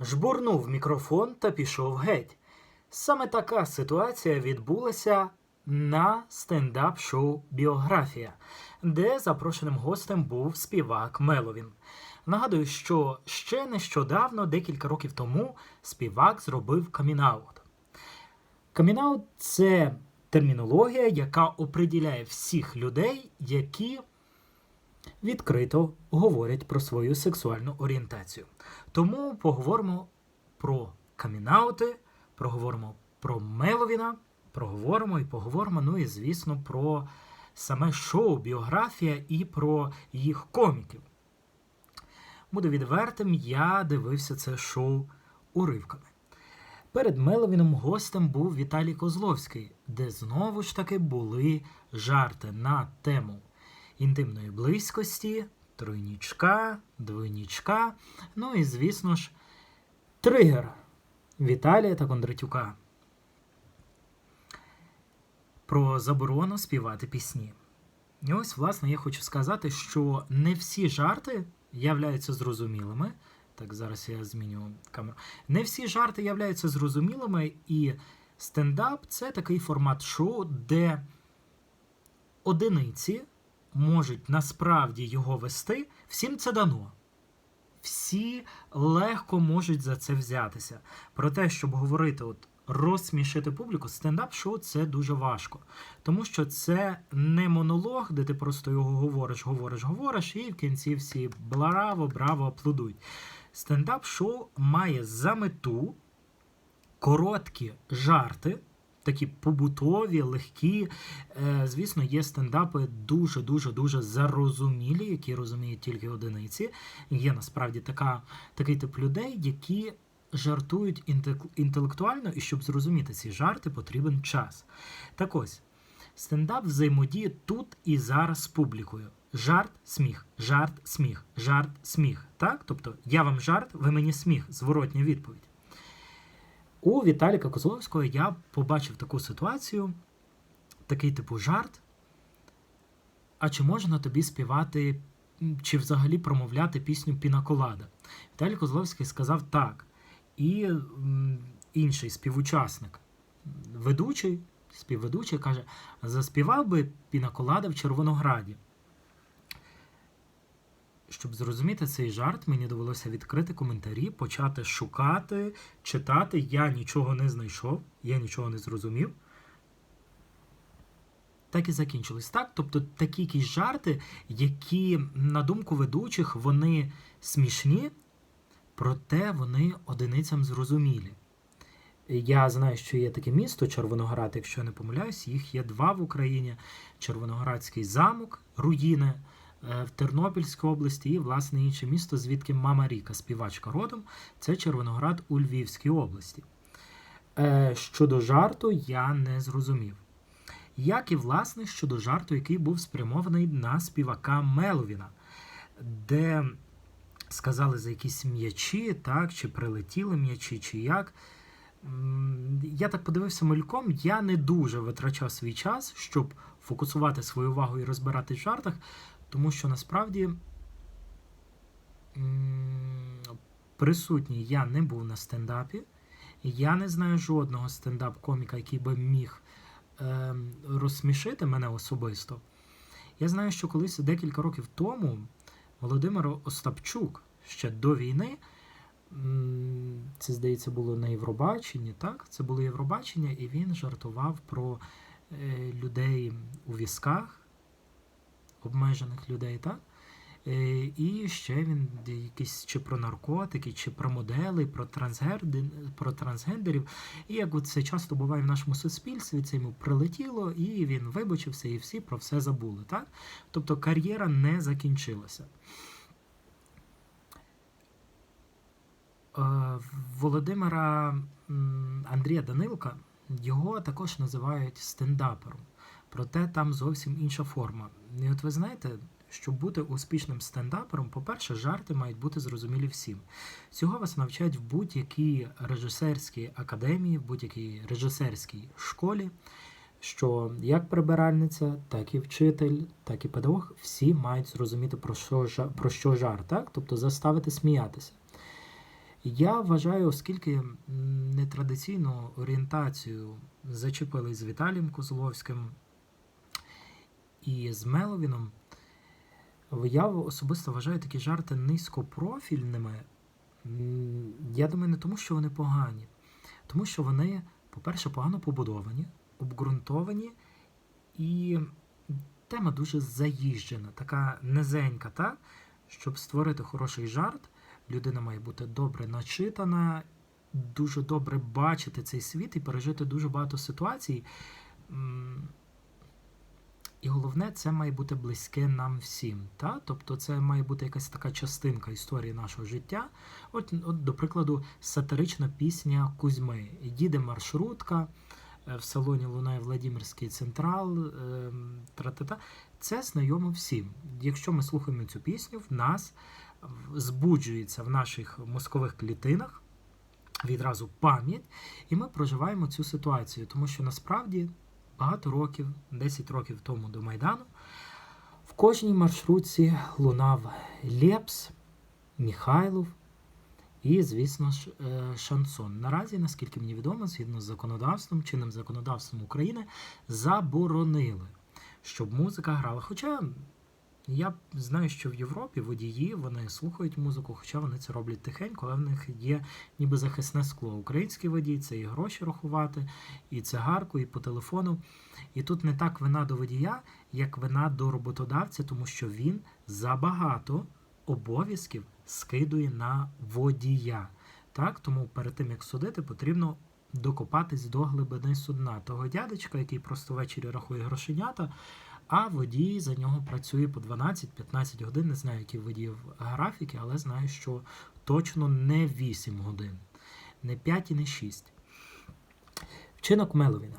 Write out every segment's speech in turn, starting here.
жбурнув мікрофон та пішов геть. Саме така ситуація відбулася на стендап-шоу Біографія, де запрошеним гостем був співак Меловін. Нагадую, що ще нещодавно, декілька років тому, співак зробив камінаут. Камінаут це термінологія, яка оприділяє всіх людей, які відкрито говорять про свою сексуальну орієнтацію. Тому поговоримо про камінаути, проговоримо про Меловіна, проговоримо і поговоримо, ну і звісно, про саме шоу, біографія і про їх коміків. Буду відвертим, я дивився це шоу уривками. Перед Меловіном гостем був Віталій Козловський, де знову ж таки були жарти на тему інтимної близькості, тройнічка, двойнічка, ну і, звісно ж, тригер Віталія та Кондратюка. Про заборону співати пісні. І ось, власне, я хочу сказати, що не всі жарти являються зрозумілими. Так, зараз я зміню камеру. Не всі жарти являються зрозумілими, і стендап це такий формат шоу, де одиниці можуть насправді його вести. Всім це дано. Всі легко можуть за це взятися. Про те, щоб говорити, от розсмішити публіку, стендап-шоу це дуже важко. Тому що це не монолог, де ти просто його говориш, говориш, говориш, і в кінці всі браво, браво, аплодують. Стендап-шоу має за мету короткі жарти, такі побутові, легкі. Е, Звісно, є стендапи дуже-дуже дуже зарозумілі, які розуміють тільки одиниці. Є насправді така, такий тип людей, які жартують інтелектуально, і щоб зрозуміти ці жарти, потрібен час. Так ось, стендап взаємодіє тут і зараз з публікою. Жарт, сміх, жарт, сміх, жарт, сміх. Так? Тобто я вам жарт, ви мені сміх, зворотня відповідь. У Віталіка Козловського я побачив таку ситуацію, такий типу жарт. А чи можна тобі співати, чи взагалі промовляти пісню Пінаколада? Віталій Козловський сказав так. І інший співучасник, ведучий, співведучий каже: заспівав би Пінаколада в Червонограді. Щоб зрозуміти цей жарт, мені довелося відкрити коментарі, почати шукати, читати. Я нічого не знайшов, я нічого не зрозумів. Так і закінчилось. Так? Тобто такі якісь жарти, які, на думку ведучих, вони смішні, проте вони одиницям зрозумілі. Я знаю, що є таке місто Червоноград, якщо я не помиляюсь, їх є два в Україні: Червоноградський замок, руїни в Тернопільській області, і власне інше місто, звідки мама Ріка, співачка родом, це Червоноград у Львівській області. Е, Щодо жарту, я не зрозумів. Як і власне щодо жарту, який був спрямований на співака Меловіна, де сказали за якісь м'ячі, так, чи прилетіли м'ячі, чи як. Я так подивився мальком, я не дуже витрачав свій час, щоб фокусувати свою увагу і розбирати в жартах, тому що насправді присутній я не був на стендапі. Я не знаю жодного стендап-коміка, який би міг е, розсмішити мене особисто. Я знаю, що колись декілька років тому Володимир Остапчук ще до війни. Це, здається, було на Євробаченні, так? Це було Євробачення, і він жартував про е, людей у візках, обмежених людей, так? Е, і ще він якісь чи про наркотики, чи про модели, про, про трансгендерів. І як це часто буває в нашому суспільстві, це йому прилетіло, і він вибачився, і всі про все забули. Так? Тобто кар'єра не закінчилася. Е, Володимира Андрія Данилка його також називають стендапером. Проте там зовсім інша форма. І от ви знаєте, щоб бути успішним стендапером, по-перше, жарти мають бути зрозумілі всім. Цього вас навчають в будь-якій режисерській академії, в будь-якій режисерській школі. Що як прибиральниця, так і вчитель, так і педагог, всі мають зрозуміти про що про що жарт, так? тобто заставити сміятися. Я вважаю, оскільки нетрадиційну орієнтацію зачепили з Віталієм Козловським і з Меловіном, я особисто вважаю такі жарти низькопрофільними. Я думаю, не тому, що вони погані, тому що вони, по-перше, погано побудовані, обґрунтовані, і тема дуже заїжджена, така низенька, так? Щоб створити хороший жарт, людина має бути добре начитана, дуже добре бачити цей світ і пережити дуже багато ситуацій. Головне, це має бути близьке нам всім. Та? Тобто це має бути якась така частинка історії нашого життя. От, от до прикладу, сатирична пісня Кузьми. Їде маршрутка, е, в салоні лунає Владимирський централ. е, тра-та-та. Це знайомо всім. Якщо ми слухаємо цю пісню, в нас збуджується в наших мозкових клітинах відразу пам'ять, і ми проживаємо цю ситуацію, тому що насправді багато років, 10 років тому до Майдану, в кожній маршрутці лунав Лепс, Міхайлов і, звісно ж, е, шансон. Наразі, наскільки мені відомо, згідно з законодавством, чинним законодавством України, заборонили, щоб музика грала. Хоча я знаю, що в Європі водії вони слухають музику, хоча вони це роблять тихенько, але в них є ніби захисне скло. Український водій це і гроші рахувати, і цигарку, і по телефону. І тут не так вина до водія, як вина до роботодавця, тому що він забагато обов'язків скидує на водія. Так, тому перед тим як судити, потрібно докопатись до глибини судна того дядечка, який просто ввечері рахує грошенята, а водій за нього працює по 12-15 годин. Не знаю, які водіїв графіки, але знаю, що точно не 8 годин, не 5 і не 6. Вчинок Меловіна.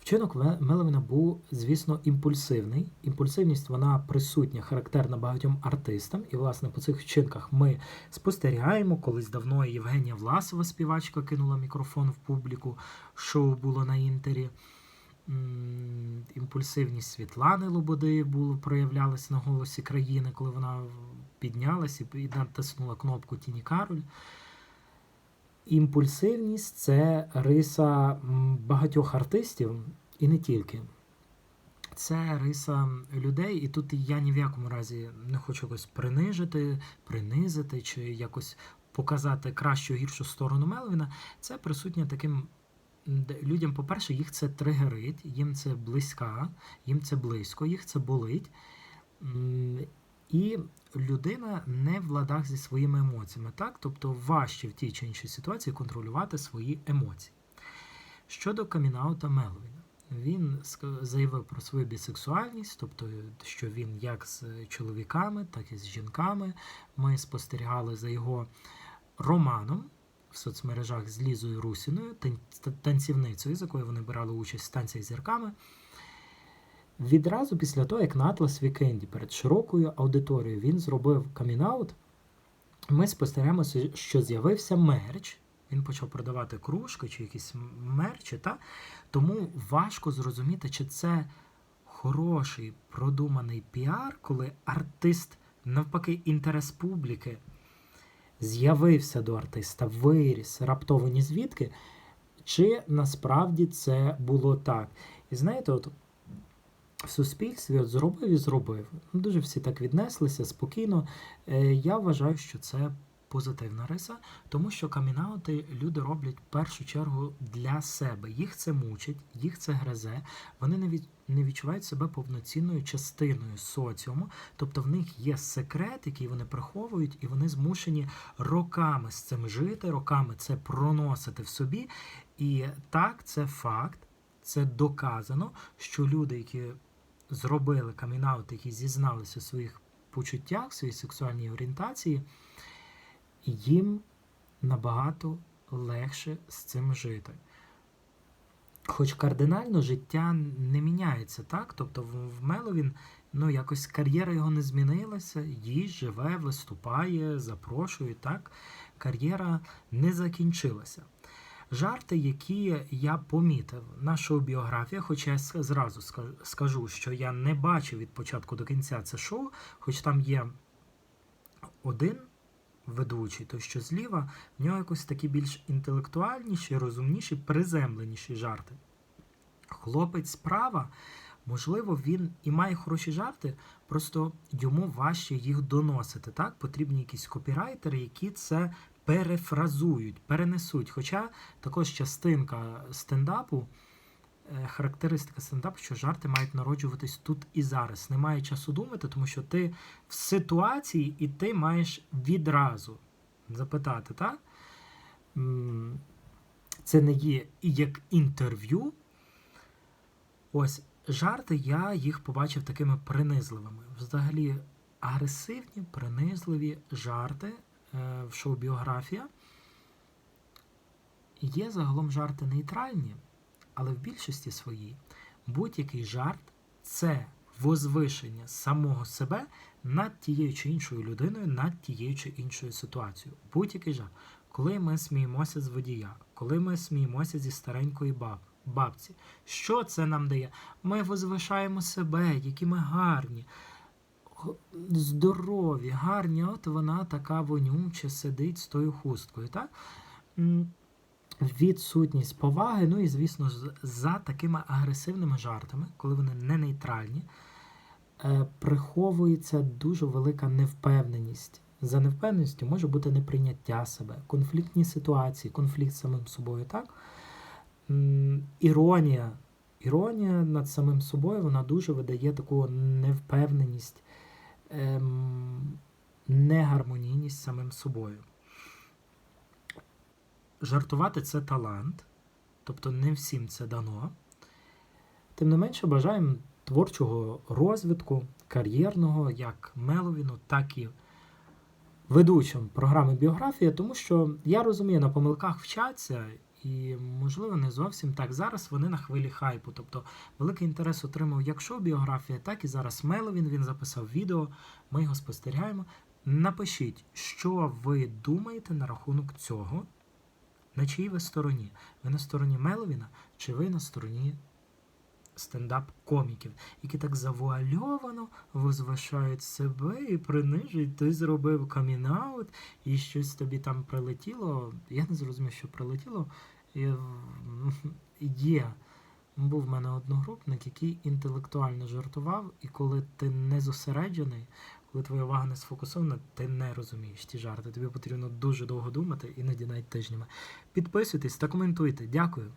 Вчинок Меловіна був, звісно, імпульсивний. Імпульсивність вона присутня, характерна багатьом артистам. І, власне, по цих вчинках ми спостерігаємо. Колись давно Євгенія Власова, співачка, кинула мікрофон в публіку. Шоу було на інтері. Імпульсивність Світлани Лободи було проявлялася на голосі країни, коли вона піднялася і натиснула кнопку Тіні Кароль. Імпульсивність це риса багатьох артистів і не тільки. Це риса людей, і тут я ні в якому разі не хочу якось принижити, принизити чи якось показати кращу гіршу сторону Мелвіна. Це присутнє таким людям, по-перше, їх це тригерить, їм це близька, їм це близько, їх це болить. І людина не в ладах зі своїми емоціями, так? Тобто важче в тій чи іншій ситуації контролювати свої емоції. Щодо камінаута Мелвіна, він заявив про свою бісексуальність, тобто, що він як з чоловіками, так і з жінками. Ми спостерігали за його романом в соцмережах з Лізою Русіною, танцівницею, з якою вони брали участь в станціях зірками. Відразу після того, як на Atlas Вікенді перед широкою аудиторією він зробив камінаут, ми спостерігаємо, що з'явився мерч. Він почав продавати кружки чи якісь мерчі, та? тому важко зрозуміти, чи це хороший продуманий піар, коли артист, навпаки, інтерес публіки з'явився до артиста, виріс раптово ні звідки, чи насправді це було так. І знаєте, от в суспільстві от зробив і зробив. Ну, Дуже всі так віднеслися спокійно. Е, Я вважаю, що це позитивна риса, тому що камінаути люди роблять в першу чергу для себе. Їх це мучить, їх це гризе. Вони не від не відчувають себе повноцінною частиною соціуму, тобто в них є секрет, який вони приховують, і вони змушені роками з цим жити, роками це проносити в собі. І так, це факт, це доказано, що люди, які зробили камінаут, які зізналися у своїх почуттях, в своїй сексуальній орієнтації, їм набагато легше з цим жити. Хоч кардинально життя не міняється, так? Тобто в, Меловін ну, якось кар'єра його не змінилася, їсть, живе, виступає, запрошує, так? Кар'єра не закінчилася. Жарти, які я помітив на шоу-біографіях, хоча я зразу скажу, що я не бачив від початку до кінця це шоу, хоч там є один ведучий, той, що зліва, в нього якось такі більш інтелектуальніші, розумніші, приземленіші жарти. Хлопець справа, можливо, він і має хороші жарти, просто йому важче їх доносити. Так? Потрібні якісь копірайтери, які це перефразують, перенесуть. Хоча також частинка стендапу, характеристика стендапу, що жарти мають народжуватись тут і зараз. Немає часу думати, тому що ти в ситуації і ти маєш відразу запитати, так? Це не є як інтерв'ю. Ось жарти, я їх побачив такими принизливими. Взагалі, агресивні, принизливі жарти е, в шоу-біографія. Є загалом жарти нейтральні, але в більшості своїй будь-який жарт це возвишення самого себе над тією чи іншою людиною, над тією чи іншою ситуацією. Будь-який жарт. Коли ми сміємося з водія, коли ми сміємося зі старенької баб, бабці, що це нам дає? Ми возвишаємо себе, які ми гарні, здорові, гарні. От вона така вонюча сидить з тою хусткою. Так? Відсутність поваги, ну і звісно, за такими агресивними жартами, коли вони не нейтральні, е, приховується дуже велика невпевненість. За невпевненістю може бути неприйняття себе, конфліктні ситуації, конфлікт з самим собою, так? Іронія. Іронія над самим собою вона дуже видає таку невпевненість, ем, негармонійність самим собою. Жартувати це талант, тобто не всім це дано. Тим не менше, бажаємо творчого розвитку, кар'єрного, як Меловіну, так і ведучим програми біографія, тому що я розумію, на помилках вчаться, і, можливо, не зовсім так. Зараз вони на хвилі хайпу. Тобто великий інтерес отримав як шоу-біографія, так і зараз Меловін. Він записав відео, ми його спостерігаємо. Напишіть, що ви думаєте на рахунок цього, на чиїй ви стороні? Ви на стороні Меловіна, чи ви на стороні стендап-коміків, які так завуальовано возвишають себе і принижують. Ти зробив камінаут, і щось тобі там прилетіло. Я не зрозумів, що прилетіло. Є. Був в мене одногрупник, який інтелектуально жартував, і коли ти не зосереджений, коли твоя увага не сфокусована, ти не розумієш ті жарти. Тобі потрібно дуже довго думати, іноді навіть тижнями. Підписуйтесь та коментуйте. Дякую.